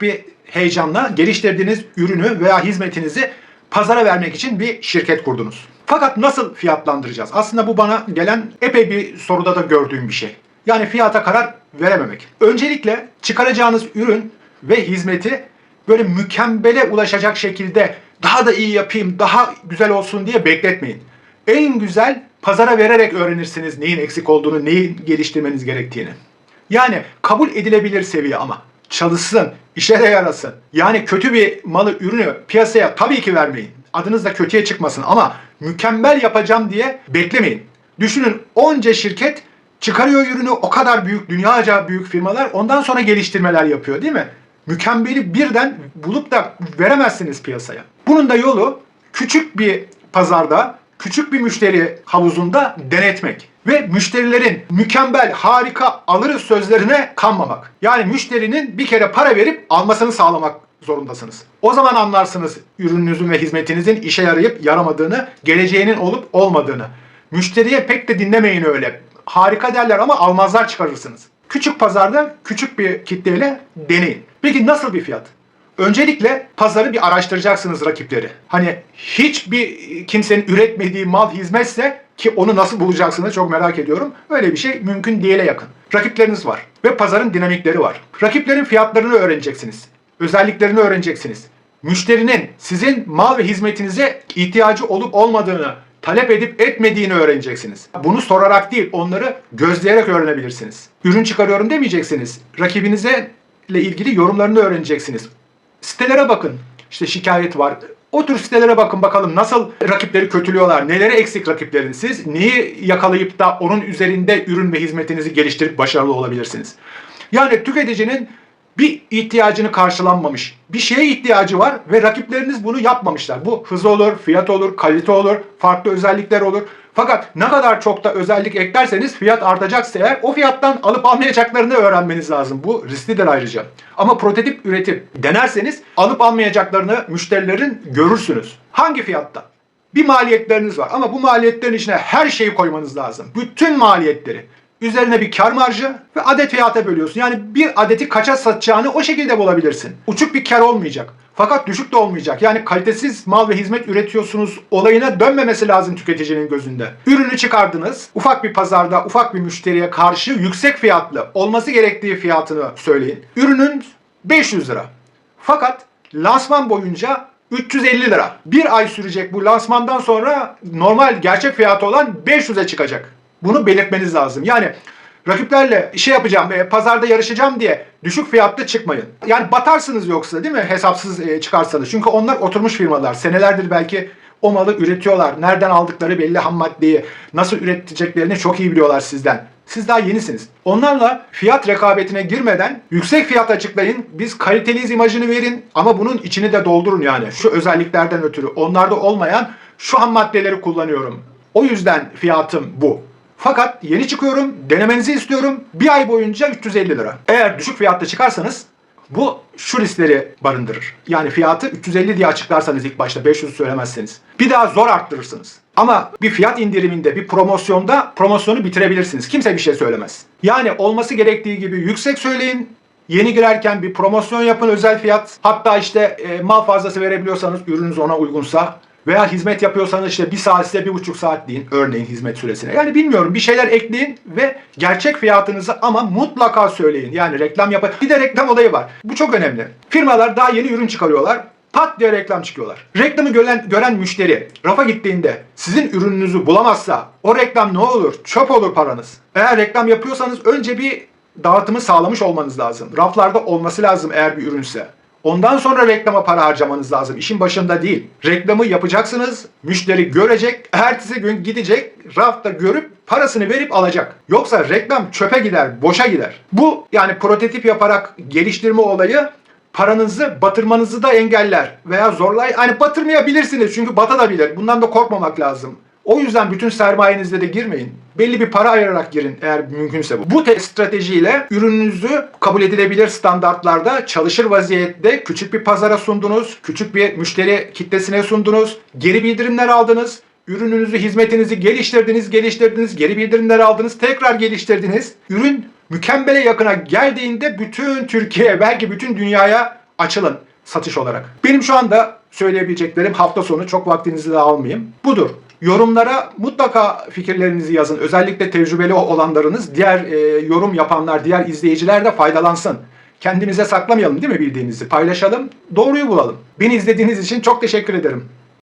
büyük bir heyecanla geliştirdiğiniz ürünü veya hizmetinizi pazara vermek için bir şirket kurdunuz. Fakat nasıl fiyatlandıracağız? Aslında bu bana gelen epey bir soruda da gördüğüm bir şey. Yani fiyata karar verememek. Öncelikle çıkaracağınız ürün ve hizmeti böyle mükemmele ulaşacak şekilde daha da iyi yapayım, daha güzel olsun diye bekletmeyin. En güzel pazara vererek öğrenirsiniz neyin eksik olduğunu, neyi geliştirmeniz gerektiğini. Yani kabul edilebilir seviye ama çalışsın, işe de yarasın. Yani kötü bir malı, ürünü piyasaya tabii ki vermeyin. Adınız da kötüye çıkmasın ama mükemmel yapacağım diye beklemeyin. Düşünün onca şirket çıkarıyor ürünü o kadar büyük, dünyaca büyük firmalar ondan sonra geliştirmeler yapıyor değil mi? Mükemmeli birden bulup da veremezsiniz piyasaya. Bunun da yolu küçük bir pazarda, küçük bir müşteri havuzunda denetmek ve müşterilerin mükemmel, harika alırız sözlerine kanmamak. Yani müşterinin bir kere para verip almasını sağlamak zorundasınız. O zaman anlarsınız ürününüzün ve hizmetinizin işe yarayıp yaramadığını, geleceğinin olup olmadığını. Müşteriye pek de dinlemeyin öyle. Harika derler ama almazlar çıkarırsınız. Küçük pazarda küçük bir kitleyle deneyin. Peki nasıl bir fiyat? Öncelikle pazarı bir araştıracaksınız rakipleri. Hani hiçbir kimsenin üretmediği mal hizmetse ki onu nasıl bulacaksınız çok merak ediyorum. Öyle bir şey mümkün değile yakın. Rakipleriniz var ve pazarın dinamikleri var. Rakiplerin fiyatlarını öğreneceksiniz. Özelliklerini öğreneceksiniz. Müşterinin sizin mal ve hizmetinize ihtiyacı olup olmadığını, talep edip etmediğini öğreneceksiniz. Bunu sorarak değil, onları gözleyerek öğrenebilirsiniz. Ürün çıkarıyorum demeyeceksiniz. Rakibinize ile ilgili yorumlarını öğreneceksiniz. Sitelere bakın. İşte şikayet var. O tür sitelere bakın bakalım nasıl rakipleri kötülüyorlar, neleri eksik rakiplerin. Siz neyi yakalayıp da onun üzerinde ürün ve hizmetinizi geliştirip başarılı olabilirsiniz. Yani tüketicinin bir ihtiyacını karşılanmamış, bir şeye ihtiyacı var ve rakipleriniz bunu yapmamışlar. Bu hız olur, fiyat olur, kalite olur, farklı özellikler olur. Fakat ne kadar çok da özellik eklerseniz fiyat artacaksa eğer o fiyattan alıp almayacaklarını öğrenmeniz lazım. Bu risklidir ayrıca. Ama prototip üretip denerseniz alıp almayacaklarını müşterilerin görürsünüz. Hangi fiyatta? Bir maliyetleriniz var ama bu maliyetlerin içine her şeyi koymanız lazım. Bütün maliyetleri. Üzerine bir kar marjı ve adet fiyata bölüyorsun. Yani bir adeti kaça satacağını o şekilde bulabilirsin. Uçuk bir kar olmayacak. Fakat düşük de olmayacak. Yani kalitesiz mal ve hizmet üretiyorsunuz olayına dönmemesi lazım tüketicinin gözünde. Ürünü çıkardınız. Ufak bir pazarda ufak bir müşteriye karşı yüksek fiyatlı olması gerektiği fiyatını söyleyin. Ürünün 500 lira. Fakat lansman boyunca 350 lira. Bir ay sürecek bu lansmandan sonra normal gerçek fiyatı olan 500'e çıkacak. Bunu belirtmeniz lazım. Yani rakiplerle şey yapacağım, e, pazarda yarışacağım diye düşük fiyatlı çıkmayın. Yani batarsınız yoksa değil mi hesapsız e, çıkarsanız. Çünkü onlar oturmuş firmalar. Senelerdir belki o malı üretiyorlar. Nereden aldıkları belli ham maddeyi, nasıl üreteceklerini çok iyi biliyorlar sizden. Siz daha yenisiniz. Onlarla fiyat rekabetine girmeden yüksek fiyat açıklayın. Biz kaliteliyiz imajını verin ama bunun içini de doldurun yani. Şu özelliklerden ötürü onlarda olmayan şu ham maddeleri kullanıyorum. O yüzden fiyatım bu. Fakat yeni çıkıyorum, denemenizi istiyorum. Bir ay boyunca 350 lira. Eğer düşük fiyatta çıkarsanız bu şu riskleri barındırır. Yani fiyatı 350 diye açıklarsanız ilk başta 500 söylemezseniz. Bir daha zor arttırırsınız. Ama bir fiyat indiriminde, bir promosyonda promosyonu bitirebilirsiniz. Kimse bir şey söylemez. Yani olması gerektiği gibi yüksek söyleyin. Yeni girerken bir promosyon yapın özel fiyat. Hatta işte e, mal fazlası verebiliyorsanız ürününüz ona uygunsa veya hizmet yapıyorsanız işte bir saat size bir buçuk saat deyin örneğin hizmet süresine. Yani bilmiyorum bir şeyler ekleyin ve gerçek fiyatınızı ama mutlaka söyleyin. Yani reklam yapın. Bir de reklam olayı var. Bu çok önemli. Firmalar daha yeni ürün çıkarıyorlar. Pat diye reklam çıkıyorlar. Reklamı gören, gören müşteri rafa gittiğinde sizin ürününüzü bulamazsa o reklam ne olur? Çöp olur paranız. Eğer reklam yapıyorsanız önce bir dağıtımı sağlamış olmanız lazım. Raflarda olması lazım eğer bir ürünse. Ondan sonra reklama para harcamanız lazım. İşin başında değil. Reklamı yapacaksınız, müşteri görecek, ertesi gün gidecek, rafta görüp parasını verip alacak. Yoksa reklam çöpe gider, boşa gider. Bu yani prototip yaparak geliştirme olayı paranızı batırmanızı da engeller veya zorlay hani batırmayabilirsiniz çünkü batabilir. Bundan da korkmamak lazım. O yüzden bütün sermayenizle de girmeyin. Belli bir para ayırarak girin eğer mümkünse bu. Bu te- stratejiyle ürününüzü kabul edilebilir standartlarda çalışır vaziyette küçük bir pazara sundunuz. Küçük bir müşteri kitlesine sundunuz. Geri bildirimler aldınız. Ürününüzü, hizmetinizi geliştirdiniz, geliştirdiniz, geri bildirimler aldınız, tekrar geliştirdiniz. Ürün mükemmele yakına geldiğinde bütün Türkiye, belki bütün dünyaya açılın satış olarak. Benim şu anda söyleyebileceklerim hafta sonu çok vaktinizi de almayayım. Budur. Yorumlara mutlaka fikirlerinizi yazın. Özellikle tecrübeli olanlarınız, diğer e, yorum yapanlar, diğer izleyiciler de faydalansın. Kendimize saklamayalım değil mi bildiğinizi? Paylaşalım, doğruyu bulalım. Beni izlediğiniz için çok teşekkür ederim.